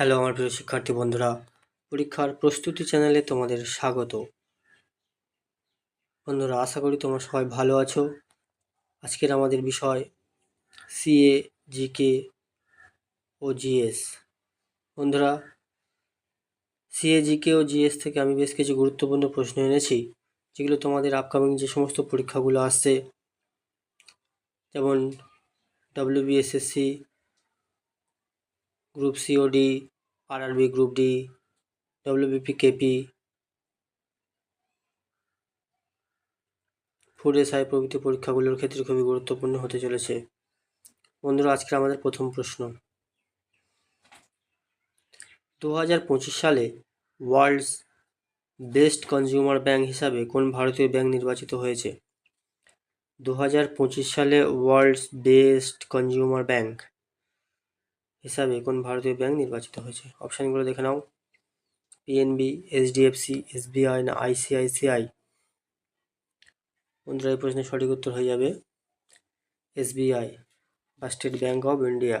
Hello আমার প্রিয় শিক্ষার্থী বন্ধুরা, পরীক্ষার প্রস্তুতি চ্যানেলে তোমাদের স্বাগত। বন্ধুরা, আশা করি তোমরা সবাই ভালো আছো। আজকের আমাদের বিষয় সিএ জিকে ও জিএস বন্ধুরা সিএ জিকে ও জিএস থেকে আমি বেশ কিছু গুরুত্বপূর্ণ প্রশ্ন এনেছি, যেগুলো তোমাদের আপকামিং যে সমস্ত পরীক্ষাগুলো আসছে, যেমন WBSSC group COD RRB group D WBP KP food SI প্রভৃতি পরীক্ষাগুলোর ক্ষেত্রে খুবই গুরুত্বপূর্ণ হতে চলেছে। বন্ধুরা আজকে আমাদের প্রথম প্রশ্ন। দু হাজার পঁচিশ সালে ওয়ার্ল্ডস বেস্ট কনজিউমার ব্যাংক হিসাবে কোন ভারতীয় ব্যাংক নির্বাচিত হয়েছে? দু হাজার পঁচিশ সালে ওয়ার্ল্ডস বেস্ট কনজিউমার ব্যাংক। হিসাবে কোন ভারতীয় ব্যাংক নির্বাচিত হয়েছে? অপশানগুলো দেখে নাও। পিএনবি এইচডিএফসি এসবিআই না আইসিআইসিআই বন্ধুরা, এই প্রশ্নের সঠিক উত্তর হয়ে যাবে এসবিআই বা স্টেট ব্যাঙ্ক অফ ইন্ডিয়া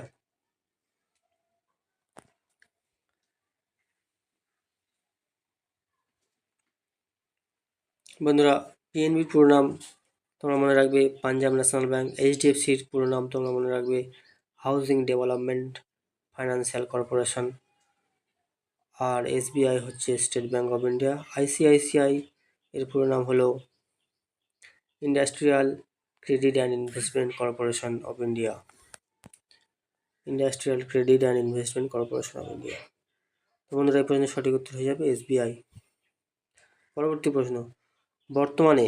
বন্ধুরা পিএনবির পুরো নাম তোমরা মনে রাখবে পাঞ্জাব ন্যাশনাল ব্যাঙ্ক এইচডিএফসির পুরো নাম তোমরা মনে রাখবে হাউজিং ডেভেলপমেন্ট ফাইন্যান্সিয়াল কর্পোরেশন আর এসবিআই হচ্ছে state bank of India ICICI এর পুরো নাম হলো industrial credit and investment corporation of India industrial credit and investment corporation of India তো বন্ধুরা, এই প্রশ্নের সঠিক উত্তর হয়ে যাবে এসবিআই পরবর্তী প্রশ্ন, বর্তমানে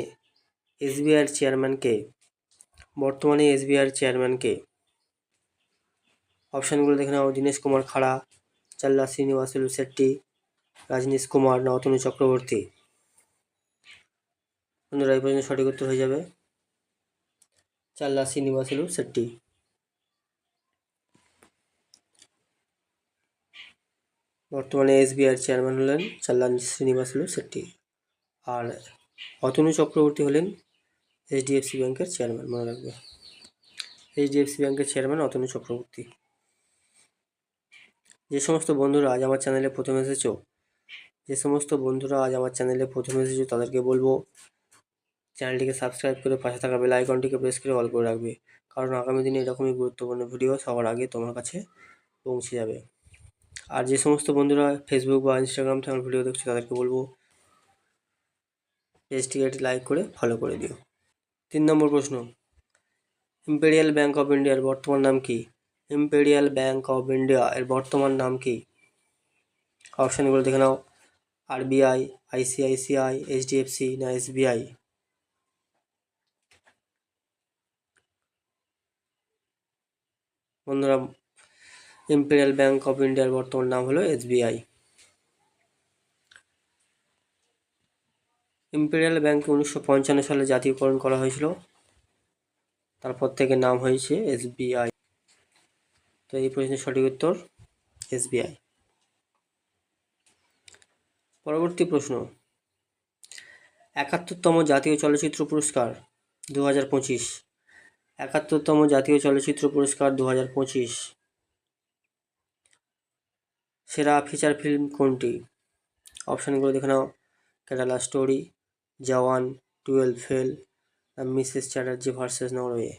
এসবিআইয়ের চেয়ারম্যানকে বর্তমানে এসবিআইয়ের চেয়ারম্যানকে অপশানগুলো দেখে নাও। দীনেশ কুমার খাড়া, চাল্লা শ্রীনিবাসুলু শেট্টি, রাজনীশ কুমার না অতনু চক্রবর্তী। বন্ধুরা, এই পর্যন্ত সঠিক উত্তর হয়ে যাবে। চাল্লা শ্রীনিবাসুলু শেট্টি। বর্তমানে এসবিআইয়ের চেয়ারম্যান হলেন চাল্লান শ্রীনিবাসুলু শেট্টি। আর অতনু চক্রবর্তী হলেন এইচডিএফসি ব্যাংকের চেয়ারম্যান, মনে রাখবে। এইচডিএফসি ব্যাংকের চেয়ারম্যান অতনু চক্রবর্তী। যে সমস্ত বন্ধুরা আজ আমার চ্যানেলে প্রথম এসেছ, যে সমস্ত বন্ধুরা আজ আমার চ্যানেলে প্রথম এসেছ তাদেরকে বলব, চ্যানেলটিকে সাবস্ক্রাইব করে পাশে থাকা বেল আইকনটিকে প্রেস করে অল করে রাখবে। কারণ আগামী দিনে এরকমই গুরুত্বপূর্ণ ভিডিও সবার আগে তোমার কাছে পৌঁছে যাবে। আর যে সমস্ত বন্ধুরা ফেসবুক বা ইনস্টাগ্রাম থেকে আমার ভিডিও দেখছ তাদেরকে বলব পেজটিকে লাইক করে ফলো করে দিও। তিন নম্বর প্রশ্ন ইম্পেরিয়াল ব্যাঙ্ক অফ ইন্ডিয়ার বর্তমান নাম কি? ইম্পেরিয়াল ব্যাঙ্ক অফ ইন্ডিয়া এর বর্তমান নাম কি? অপশানগুলো দেখে নাও। আর আরবিআই আইসিআইসিআই এইচডিএফসি না এসবিআই বন্ধুরা ইম্পেরিয়াল ব্যাঙ্ক অফ ইন্ডিয়ার বর্তমান নাম হলো এসবিআই ইম্পেরিয়াল ব্যাঙ্ক উনিশশো পঞ্চান্ন সালে জাতীয়করণ করা হয়েছিল। তারপর থেকে নাম হয়েছে এসবিআই তো এই প্রশ্নের সঠিক উত্তর এসবিআই। পরবর্তী প্রশ্ন। একাত্তরতম জাতীয় চলচ্চিত্র পুরস্কার দু হাজার পঁচিশ। একাত্তরতম জাতীয় চলচ্চিত্র পুরস্কার দু হাজার পঁচিশ। সেরা ফিচার ফিল্ম কোনটি? অপশানগুলো দেখে নাও। Kerala story, Jawan, twelve fail, Mrs Chatterjee versus Norway.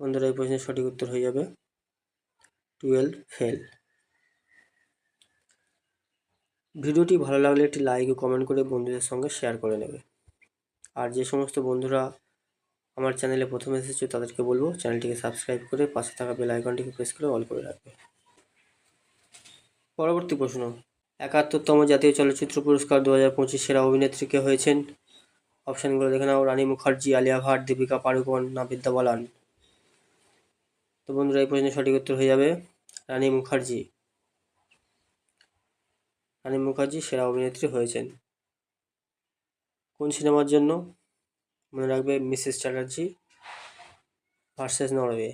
বন্ধুরা, এই প্রশ্নের সঠিক উত্তর হয়ে যাবে টুয়েলভ ফেল। ভিডিওটি ভালো লাগলে একটি লাইক ও কমেন্ট করে বন্ধুদের সঙ্গে শেয়ার করে নেবে। আর যে সমস্ত বন্ধুরা আমার চ্যানেলে প্রথম এসেছে, তাদেরকে বলব চ্যানেলটিকে সাবস্ক্রাইব করে পাশে থাকা বেল আইকনটিকে প্রেস করে অল করে রাখবে। পরবর্তী প্রশ্ন। একাত্তরতম জাতীয় চলচ্চিত্র পুরস্কার দু হাজার পঁচিশ সেরা অভিনেত্রী কে হয়েছেন? অপশানগুলো দেখে নাও। রানী মুখার্জি, আলিয়া ভাট, দীপিকা পাড়ুকোন না বিদ্যা বালান। তো বন্ধুরা, এই প্রশ্নের সঠিক উত্তর হয়ে যাবে রানী মুখার্জি। রানী মুখার্জি সেরা অভিনেত্রী হয়েছেন। কোন সিনেমার জন্য? মনে রাখবে Mrs Chatterjee versus Norway.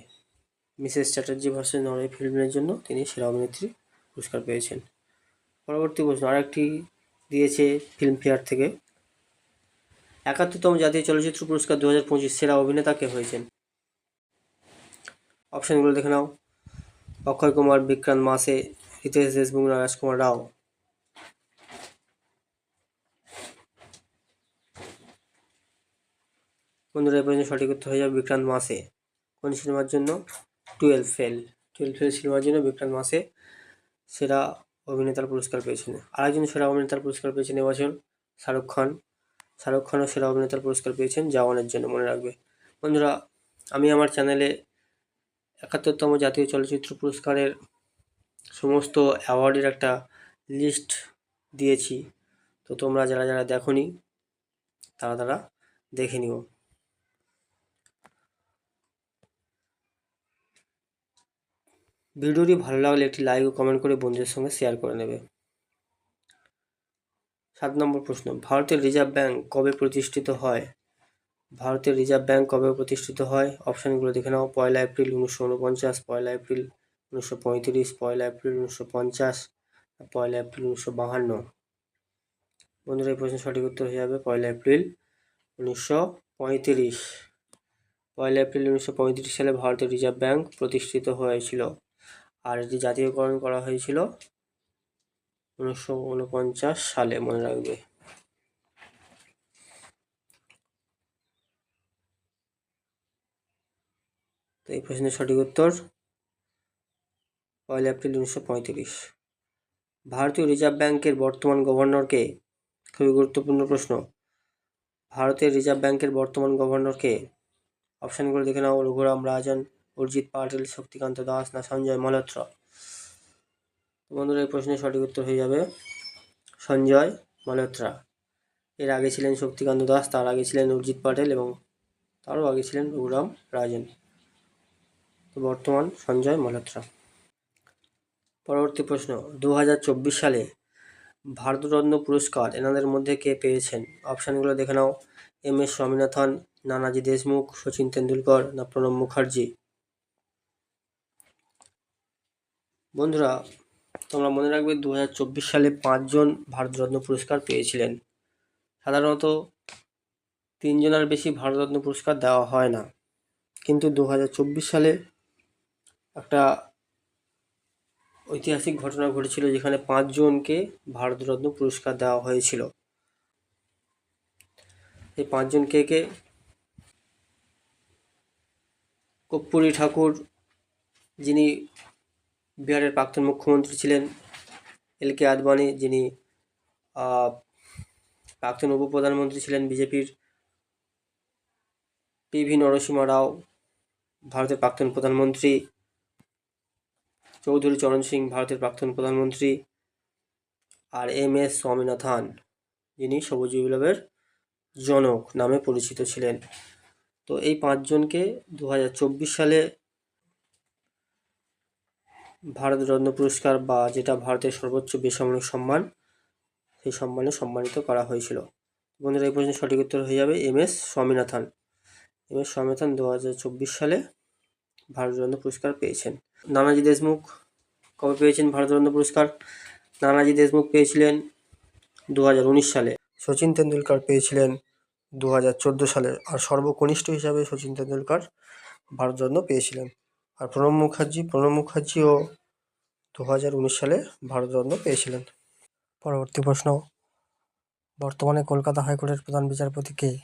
Mrs Chatterjee versus Norway ফিল্মের জন্য তিনি সেরা অভিনেত্রী পুরস্কার পেয়েছেন। পরবর্তী প্রশ্ন, আরেকটি দিয়েছে ফিল্মফেয়ার থেকে। একাত্তরতম জাতীয় চলচ্চিত্র পুরস্কার দু হাজার পঁচিশ সেরা অভিনেতা কে হয়েছেন? অপশানগুলো দেখে নাও। অক্ষয় কুমার, বিক্রান্ত মাসে রিতেশ দেশমুখ না রাজকুমার রাও। বন্ধুরা, এই পর্যন্ত সঠিক উত্তর হয়ে যাবে বিক্রান্ত মাসে। কোন সিনেমার জন্য? Twelve fail. টুয়েলভ ফেল সিনেমার জন্য বিক্রান্ত মাসে সেরা অভিনেতার পুরস্কার পেয়েছেন। আরেকজন সেরা অভিনেতার পুরস্কার পেয়েছেন এবছর শাহরুখ খান। শাহরুখ খানও সেরা অভিনেতার পুরস্কার পেয়েছেন জওয়ানের জন্য, মনে রাখবে। বন্ধুরা, আমি আমার চ্যানেলে একাত্তরতম জাতীয় চলচ্চিত্র পুরস্কারের সমস্ত অ্যাওয়ার্ডের একটা লিস্ট দিয়েছি। তো তোমরা যারা যারা দেখোনি, তারা তারা দেখে নিও। ভিডিওটি ভালো লাগলে একটি লাইক ও কমেন্ট করে বন্ধুদের সঙ্গে শেয়ার করে নেবে। সাত নম্বর প্রশ্ন, ভারতের রিজার্ভ ব্যাংক কবে প্রতিষ্ঠিত হয়? ভারতের রিজার্ভ ব্যাংক কবে প্রতিষ্ঠিত হয়? অপশানগুলো দেখে নাও। পয়লা এপ্রিল উনিশশো উনপঞ্চাশ পয়লা এপ্রিল উনিশশো পঁয়ত্রিশ, পয়লা এপ্রিল উনিশশো পঞ্চাশ, পয়লা এপ্রিল উনিশশো বাহান্ন। বন্ধুরা, এই প্রশ্নের সঠিক উত্তর হয়ে যাবে পয়লা এপ্রিল উনিশশো পঁয়ত্রিশ। পয়লা এপ্রিল উনিশশো পঁয়ত্রিশ সালে ভারতের রিজার্ভ ব্যাংক প্রতিষ্ঠিত হয়েছিল। আর এটি জাতীয়করণ করা হয়েছিল উনিশশো উনপঞ্চাশ সালে, মনে রাখবে। তো এই প্রশ্নের সঠিক উত্তর পয়লা এপ্রিল উনিশশো পঁয়ত্রিশ। ভারতীয় রিজার্ভ ব্যাংকের বর্তমান গভর্নরকে, খুবই গুরুত্বপূর্ণ প্রশ্ন, ভারতের রিজার্ভ ব্যাংকের বর্তমান গভর্নরকে অপশানগুলো দেখে নাও, রঘুরাম রাজন, অরিজিৎ পাটিল, শক্তিকান্ত দাস না সঞ্জয় মালহোত্রা বন্ধুরা, এই প্রশ্নের সঠিক উত্তর হয়ে যাবে সঞ্জয় মালহোত্রা এর আগে ছিলেন শক্তিকান্ত দাস, তার আগে ছিলেন অরিজিৎ পাটেল এবং তারও আগে ছিলেন রঘুরাম রাজন। বর্তমান সঞ্জয় মালহোত্রা। পরবর্তী প্রশ্ন দু হাজার চব্বিশ সালে ভারতরত্ন পুরস্কার এনাদের মধ্যে কে পেয়েছেন? অপশানগুলো দেখে নাও। এম এস স্বামীনাথন, নানাজি দেশমুখ, সচিন তেন্ডুলকর না প্রণব মুখার্জি? বন্ধুরা, তোমরা মনে রাখবে দু হাজার চব্বিশ সালে পাঁচজন ভারতরত্ন পুরস্কার পেয়েছিলেন। সাধারণত তিনজনের বেশি ভারতরত্ন পুরস্কার দেওয়া হয় না। কিন্তু দু হাজার চব্বিশ সালে একটা ঐতিহাসিক ঘটনা ঘটেছিল যেখানে পাঁচজনকে ভারতরত্ন পুরস্কার দেওয়া হয়েছিল। এই পাঁচজনকে কে? কর্পূরী ঠাকুর, যিনি বিহারের প্রাক্তন মুখ্যমন্ত্রী ছিলেন এল কে আদবানি, যিনি প্রাক্তন উপপ্রধানমন্ত্রী ছিলেন বিজেপির পি ভি নরসিংহ রাও, ভারতের প্রাক্তন প্রধানমন্ত্রী চৌধুরী চরণ সিং, ভারতের প্রাক্তন প্রধানমন্ত্রী আর এম এস স্বামীনাথন, যিনি সবুজ বিপ্লবের জনক নামে পরিচিত ছিলেন। তো এই পাঁচজনকে দু হাজার চব্বিশ সালে ভারতরত্ন পুরস্কার বা যেটা ভারতের সর্বোচ্চ বেসামরিক সম্মান, সেই সম্মানে সম্মানিত করা হয়েছিল। বন্ধুরা, এই প্রশ্নের সঠিক উত্তর হয়ে যাবে M S Swaminathan. M S Swaminathan দু হাজার চব্বিশ সালে ভারতরত্ন পুরস্কার পেয়েছেন। নানাজি দেশমুখ। কবে পেয়েছেন ভারতরত্ন পুরস্কার? নানাজি দেশমুখ পেয়েছিলেন দু হাজার উনিশ সালে। সচিন তেন্ডুলকার পেয়েছিলেন দু হাজার চোদ্দ সালে। আর সর্বকনিষ্ঠ হিসাবে সচিন তেন্ডুলকর ভারতরত্ন পেয়েছিলেন। আর প্রণব মুখার্জি, প্রণব মুখার্জিও দু হাজার উনিশ সালে ভারতরত্ন পেয়েছিলেন। পরবর্তী প্রশ্ন, বর্তমানে কলকাতা হাইকোর্টের প্রধান বিচারপতি কে?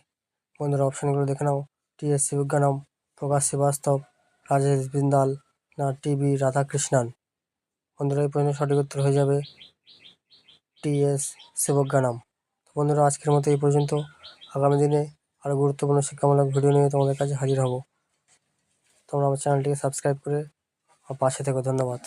বন্ধুরা অপশানগুলো দেখে নাও। টি এস শিবজ্ঞানম প্রকাশ শ্রীবাস্তব, রাজেশ বিন্দাল না টি বি রাধাকৃষ্ণান। বন্ধুরা, এই পর্যন্ত সঠিক উত্তর হয়ে যাবে টি এস তো বন্ধুরা, আজকের মতো এই পর্যন্ত। আগামী দিনে আরও গুরুত্বপূর্ণ শিক্ষামূলক ভিডিও নিয়ে তোমাদের কাছে হাজির হব। তোমরা আমার চ্যানেলটিকে সাবস্ক্রাইব করে আমার পাশে থেকো। ধন্যবাদ।